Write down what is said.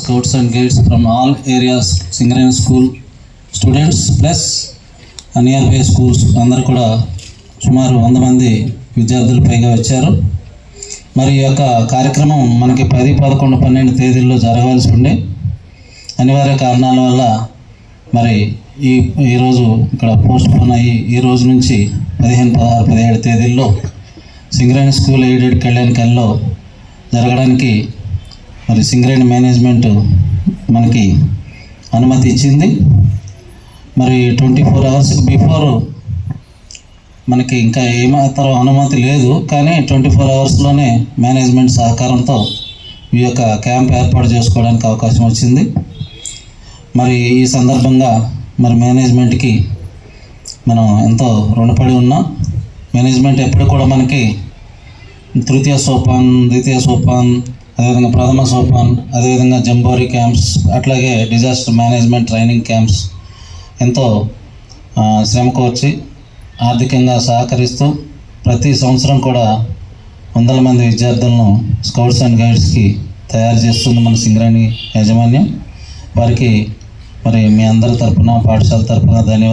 scouts and guides from all areas Singareni school students plus near by schools అందరూ కూడా సుమారు వంద మంది విద్యార్థులు పైగా వచ్చారు. మరి ఈ యొక్క కార్యక్రమం మనకి పది పదకొండు పన్నెండు తేదీల్లో జరగాల్సి ఉండే. అనివార్య కారణాల వల్ల మరి ఈ ఈరోజు ఇక్కడ పోస్ట్ పోన్ అయ్యి ఈ రోజు నుంచి పదిహేను పదహారు పదిహేడు తేదీల్లో సింగరేణి స్కూల్ ఎయిడెడ్ కళ్యాణ్ కల్లో జరగడానికి మరి సింగరేణి మేనేజ్మెంట్ మనకి అనుమతి ఇచ్చింది. మరి ట్వంటీ ఫోర్ అవర్స్ బిఫోర్ మనకి ఇంకా ఏమాత్రం అనుమతి లేదు. కానీ ట్వంటీ ఫోర్ అవర్స్లోనే మేనేజ్మెంట్ సహకారంతో ఈ యొక్క క్యాంప్ ఏర్పాటు చేసుకోవడానికి అవకాశం వచ్చింది. మరి ఈ సందర్భంగా మరి మేనేజ్మెంట్కి మనం ఎంతో రుణపడి ఉన్నాం మేనేజ్మెంట్ ఎప్పుడు కూడా మనకి తృతీయ సోపాన్ ద్వితీయ సోపాన్ అదేవిధంగా ప్రథమ సోపాన్ అదేవిధంగా జంబోరీ క్యాంప్స్ అట్లాగే డిజాస్టర్ మేనేజ్మెంట్ ట్రైనింగ్ క్యాంప్స్ ఎంతో ఆ, శ్రమ కోర్చి ఆర్థికంగా సహకరిస్తూ ప్రతి సంవత్సరం కూడా వందల మంది విద్యార్థులను స్కౌట్స్ అండ్ గైడ్స్కి తయారు చేస్తుంది మన సింగరేణి యాజమాన్యం. వారికి మరి మీ అందరి తరఫున పాఠశాల తరఫున ధన్యవాదాలు.